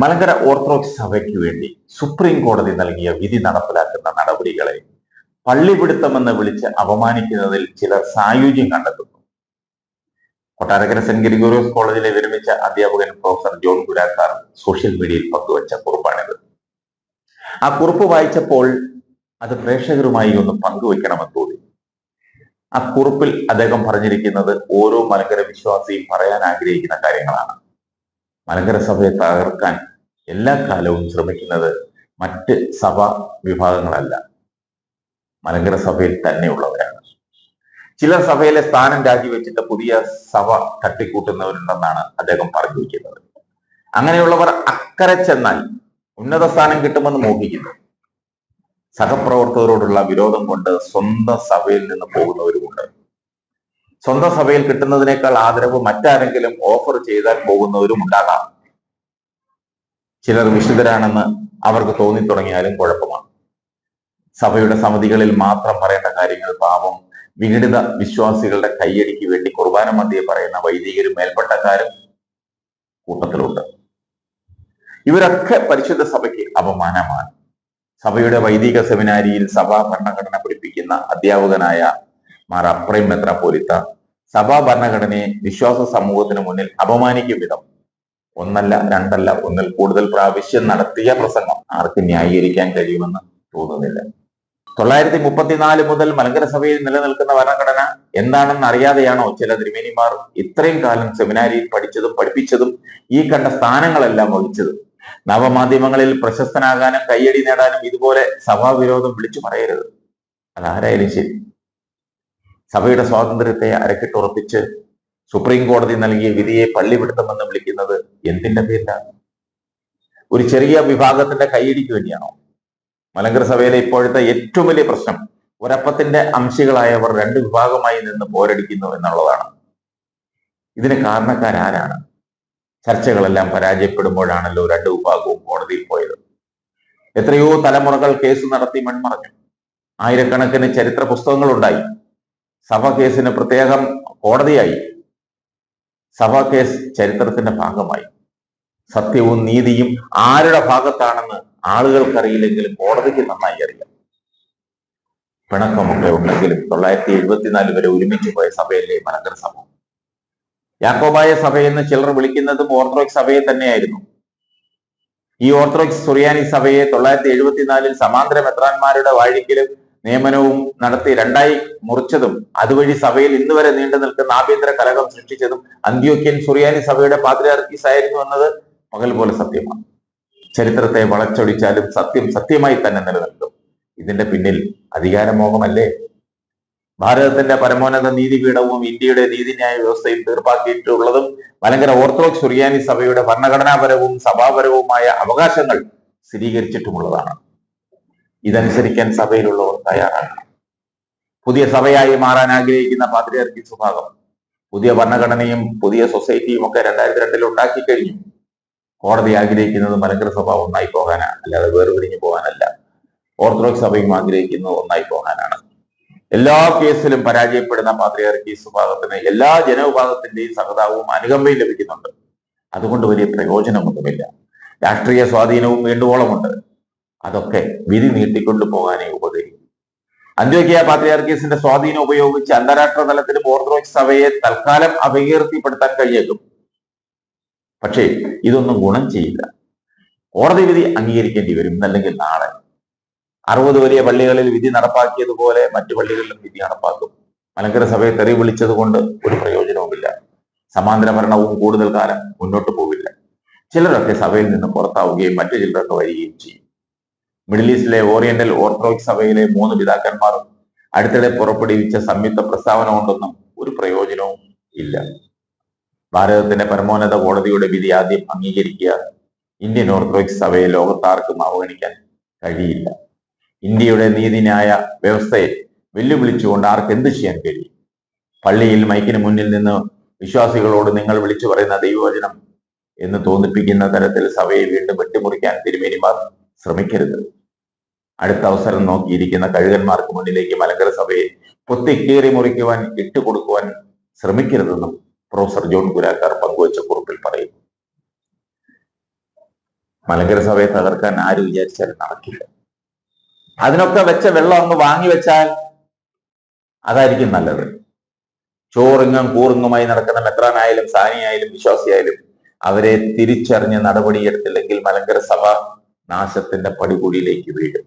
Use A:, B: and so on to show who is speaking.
A: Malankara orthodox സഭയ്ക്ക് വേണ്ടി supreme കോടതി നൽകിയ വിധി നടപ്പിലാക്കുന്ന നടപടികളെ പള്ളിപിടുത്തമെന്ന് വിളിച്ച് അപമാനിക്കുന്നതിൽ ചിലർ സായുജ്യം കണ്ടെത്തുന്നു. കൊട്ടാരക്കര സെന്റ് ഗ്രിഗോറിയോസ് കോളേജിലെ വിരമിച്ച അധ്യാപകൻ പ്രൊഫസർ ജോൺ ഗുരാക്കാർ സോഷ്യൽ മീഡിയയിൽ പങ്കുവച്ച കുറിപ്പാണിത്. ആ കുറിപ്പ് വായിച്ചപ്പോൾ അത് പ്രേക്ഷകരുമായി ഒന്ന് പങ്കുവെക്കണമെന്ന് തോന്നി. ആ കുറിപ്പിൽ അദ്ദേഹം പറഞ്ഞിരിക്കുന്നത് ഓരോ മലങ്കര വിശ്വാസിയും പറയാൻ ആഗ്രഹിക്കുന്ന കാര്യങ്ങളാണ്. മലങ്കര സഭയെ തകർക്കാൻ എല്ലാ കാലവും ശ്രമിക്കുന്നത് മറ്റ് സഭാ വിഭാഗങ്ങളല്ല. മലങ്കര സഭയിൽ തന്നെയുള്ളവരാണ്. ചിലർ സഭയിലെ സ്ഥാനം രാജിവെച്ചിട്ട് പുതിയ സഭ തട്ടിക്കൂട്ടുന്നവരുണ്ടെന്നാണ് അദ്ദേഹം പറഞ്ഞു അങ്ങനെയുള്ളവർ അക്കരെ ചെന്നാൽ ഉന്നത സ്ഥാനം കിട്ടുമെന്ന് മോഹിക്കുന്നു. സഹപ്രവർത്തകരോടുള്ള വിരോധം കൊണ്ട് സ്വന്തം സഭയിൽ നിന്ന് പോകുന്നവരുമുണ്ട്. സ്വന്തം സഭയിൽ കിട്ടുന്നതിനേക്കാൾ ആദരവ് മറ്റാരെങ്കിലും ഓഫർ ചെയ്താൽ പോകുന്നവരും ഉണ്ടാകാം ചിലർ വിശുദ്ധരാണെന്ന് അവർക്ക് തോന്നി തുടങ്ങിയാലും കുഴപ്പമാണ്. സഭയുടെ സമിതികളിൽ മാത്രം പറയേണ്ട കാര്യങ്ങൾ പാപം വിഘടിത വിശ്വാസികളുടെ കൈയടിക്ക് വേണ്ടി കുർബാന മധ്യേ പറയുന്ന വൈദികരും മേൽപ്പട്ടക്കാരും കൂട്ടത്തിലുണ്ട്. ഇവരൊക്കെ പരിശുദ്ധ സഭയ്ക്ക് അപമാനമാണ്. സഭയുടെ വൈദിക സെമിനാരിയിൽ സഭാ ഭരണഘടന പഠിപ്പിക്കുന്ന അധ്യാപകനായ മാർ അപ്രൈം മെത്രാപോലിത്ത സഭാ ഭരണഘടനയെ വിശ്വാസ സമൂഹത്തിന് മുന്നിൽ അപമാനിക്കും വിധം ഒന്നല്ല രണ്ടല്ല ഒന്നിൽ കൂടുതൽ പ്രാവശ്യം നടത്തിയ പ്രസംഗം ആർക്ക് ന്യായീകരിക്കാൻ കഴിയുമെന്ന് തോന്നുന്നില്ല. തൊള്ളായിരത്തി മുപ്പത്തിനാല് മുതൽ മലങ്കര സഭയിൽ നിലനിൽക്കുന്ന ഭരണഘടന എന്താണെന്ന് അറിയാതെയാണോ ചില തിരുമേനിമാർ ഇത്രയും കാലം സെമിനാരിയിൽ പഠിച്ചതും പഠിപ്പിച്ചതും ഈ കണ്ട സ്ഥാനങ്ങളെല്ലാം വഹിച്ചത് നവമാധ്യമങ്ങളിൽ പ്രശസ്തനാകാനും കയ്യടി നേടാനും ഇതുപോലെ സഭാവിരോധം വിളിച്ചു പറയരുത്. അതാരായാലും ശരി. സഭയുടെ സ്വാതന്ത്ര്യത്തെ അരക്കിട്ടുറപ്പിച്ച് സുപ്രീം കോടതി നൽകിയ വിധിയെ പള്ളിപിടുത്തമെന്ന് വിളിക്കുന്നത് എന്തിന്റെ പേരിലാണ് ഒരു ചെറിയ വിഭാഗത്തിന്റെ കൈയടിക്ക് വേണ്ടിയാണോ? മലങ്കര സഭയിലെ ഇപ്പോഴത്തെ ഏറ്റവും വലിയ പ്രശ്നം ഒരപ്പത്തിന്റെ അംശികളായവർ രണ്ട് വിഭാഗമായി നിന്ന് പോരടിക്കുന്നു എന്നുള്ളതാണ്. ഇതിന് കാരണക്കാരാരാണ്? ചർച്ചകളെല്ലാം പരാജയപ്പെടുമ്പോഴാണല്ലോ രണ്ട് വിഭാഗവും കോടതിയിൽ പോയത്. എത്രയോ തലമുറകൾ കേസ് നടത്തി മൺമറഞ്ഞു. ആയിരക്കണക്കിന് ചരിത്ര പുസ്തകങ്ങളുണ്ടായി സഭ കേസിന് പ്രത്യേകം കോടതിയായി. സഭാ കേസ് ചരിത്രത്തിന്റെ ഭാഗമായി. സത്യവും നീതിയും ആരുടെ ഭാഗത്താണെന്ന് ആളുകൾക്കറിയില്ലെങ്കിലും കോടതിക്ക് നന്നായി അറിയാം. പിണക്കമൊക്കെ ഉണ്ടെങ്കിലും തൊള്ളായിരത്തി എഴുപത്തിനാല് വരെ ഒരുമിച്ച് പോയ സഭയല്ലേ മലങ്കര സഭ യാക്കോബായ സഭയെന്ന് ചിലർ വിളിക്കുന്നതും ഓർത്തഡോക്സ് സഭയെ തന്നെയായിരുന്നു. ഈ ഓർത്തഡോക്സ് സുറിയാനി സഭയെ തൊള്ളായിരത്തി എഴുപത്തിനാലിൽ സമാന്തര മെത്രാന്മാരുടെ വാഴിക്കലും നിയമനവും നടത്തി രണ്ടായി മുറിച്ചതും അതുവഴി സഭയിൽ ഇന്ന് വരെ നീണ്ടു നിൽക്കുന്ന ആഭ്യന്തര കലകം സൃഷ്ടിച്ചതും അന്ത്യോക്യൻ സുറിയാനി സഭയുടെ പാത്രിയാർക്കീസ് ആയിരുന്നു എന്നത് പകൽ പോലെ സത്യമാണ്. ചരിത്രത്തെ വളച്ചൊടിച്ചാലും സത്യം സത്യമായി തന്നെ നിലനിൽക്കും. ഇതിന്റെ പിന്നിൽ അധികാരമോഹമല്ലേ? ഭാരതത്തിന്റെ പരമോന്നത നീതിപീഠവും ഇന്ത്യയുടെ നീതിന്യായ വ്യവസ്ഥയിൽ തീർപ്പാക്കിയിട്ടുള്ളതും മലങ്കര ഓർത്തഡോക്സ് സുറിയാനി സഭയുടെ ഭരണഘടനാപരവും സഭാപരവുമായ അവകാശങ്ങൾ സ്ഥിരീകരിച്ചിട്ടുമുള്ളതാണ്. ഇതനുസരിക്കാൻ സഭയിലുള്ളവർ തയ്യാറാണ് പുതിയ സഭയായി മാറാൻ ആഗ്രഹിക്കുന്ന പാത്രിയർക്കി സ്വഭാവം പുതിയ ഭരണഘടനയും പുതിയ സൊസൈറ്റിയും ഒക്കെ രണ്ടായിരത്തി രണ്ടിൽ ഉണ്ടാക്കി കഴിഞ്ഞു. കോടതി ആഗ്രഹിക്കുന്നത് മലങ്കര സഭ ഒന്നായി പോകാനാണ്. അല്ലാതെ വേർപിരിഞ്ഞു പോകാനല്ല. ഓർത്തഡോക്സ് സഭയും ആഗ്രഹിക്കുന്നത് ഒന്നായി പോകാനാണ്. എല്ലാ കേസിലും പരാജയപ്പെടുന്ന പാത്രിയർക്കീസ് വിഭാഗത്തിന് എല്ലാ ജനവിഭാഗത്തിന്റെയും സഹതാവും അനുകമ്പയും ലഭിക്കുന്നുണ്ട്. അതുകൊണ്ട് വലിയ പ്രയോജനമൊന്നുമില്ല. രാഷ്ട്രീയ സ്വാധീനവും വേണ്ടുവോളമുണ്ട്. അതൊക്കെ വിധി നീട്ടിക്കൊണ്ടു പോകാനേ ഉപകരിക്കും. അന്ത്യോക്യ പാത്രിയാർക്കീസിന്റെ സ്വാധീനം ഉപയോഗിച്ച് അന്താരാഷ്ട്ര തലത്തിൽ ഓർത്തഡോക്സ് സഭയെ തൽക്കാലം അപകീർത്തിപ്പെടുത്താൻ കഴിയേക്കും പക്ഷേ ഇതൊന്നും ഗുണം ചെയ്യില്ല. കോടതി വിധി അംഗീകരിക്കേണ്ടി വരും എന്നല്ലെങ്കിൽ നാളെ. അറുപത് വലിയ പള്ളികളിൽ വിധി നടപ്പാക്കിയതുപോലെ മറ്റു പള്ളികളിലും വിധി നടപ്പാക്കും. മലങ്കര സഭയെ തെറി വിളിച്ചത് കൊണ്ട് ഒരു പ്രയോജനവുമില്ല. സമാന്തര ഭരണവും കൂടുതൽ കാലം മുന്നോട്ട് പോവില്ല. ചിലരൊക്കെ സഭയിൽ നിന്ന് പുറത്താവുകയും മറ്റു ചിലരൊക്കെ വരികയും ചെയ്യും. മിഡിൽ ഈസ്റ്റിലെ ഓറിയന്റൽ ഓർത്തഡോക്സ് സഭയിലെ മൂന്ന് പിതാക്കന്മാർ അടുത്തിടെ പുറപ്പെടുവിച്ച സംയുക്ത പ്രസ്താവന കൊണ്ടൊന്നും ഒരു പ്രയോജനവും ഇല്ല. ഭാരതത്തിന്റെ പരമോന്നത കോടതിയുടെ വിധി ആദ്യം അംഗീകരിക്കുക ഇന്ത്യൻ ഓർത്തഡോക്സ് സഭയെ ലോകത്താർക്കും അവഗണിക്കാൻ കഴിയില്ല. ഇന്ത്യയുടെ നീതിന്യായ വ്യവസ്ഥയെ വെല്ലുവിളിച്ചുകൊണ്ട് ആർക്ക് എന്ത് ചെയ്യാൻ കഴിയും? പള്ളിയിൽ മൈക്കിന് മുന്നിൽ നിന്ന് വിശ്വാസികളോട് നിങ്ങൾ വിളിച്ചു പറയുന്ന ദൈവവചനം എന്ന് തോന്നിപ്പിക്കുന്ന തരത്തിൽ സഭയെ വീണ്ടും വെട്ടിമുറിക്കാൻ തിരുമേനിമാർ ശ്രമിക്കരുത്. അടുത്ത അവസരം നോക്കിയിരിക്കുന്ന കഴുകന്മാർക്ക് മുന്നിലേക്ക് മലങ്കര സഭയെ പൊത്തിക്കേറി മുറിക്കുവാൻ ഇട്ടുകൊടുക്കുവാൻ ശ്രമിക്കരുതെന്നും പ്രൊഫസർ ജോൺ ഗുരാക്കാർ പങ്കുവച്ച കുറിപ്പിൽ പറയുന്നു. മലങ്കര സഭയെ തകർക്കാൻ ആര് വിചാരിച്ചാലും നടക്കില്ല. അതിനൊക്കെ വെച്ച വെള്ളം ഒന്ന് വാങ്ങി വെച്ചാൽ അതായിരിക്കും നല്ലത്. ചോറിങ്ങും കൂറിങ്ങുമായി നടക്കുന്ന മെത്രാനായാലും സാനിയായാലും വിശ്വാസിയായാലും അവരെ തിരിച്ചറിഞ്ഞ് നടപടിയെടുത്തില്ലെങ്കിൽ മലങ്കര സഭ നാശത്തിന്റെ പടികൂടിയിലേക്ക് വീഴും.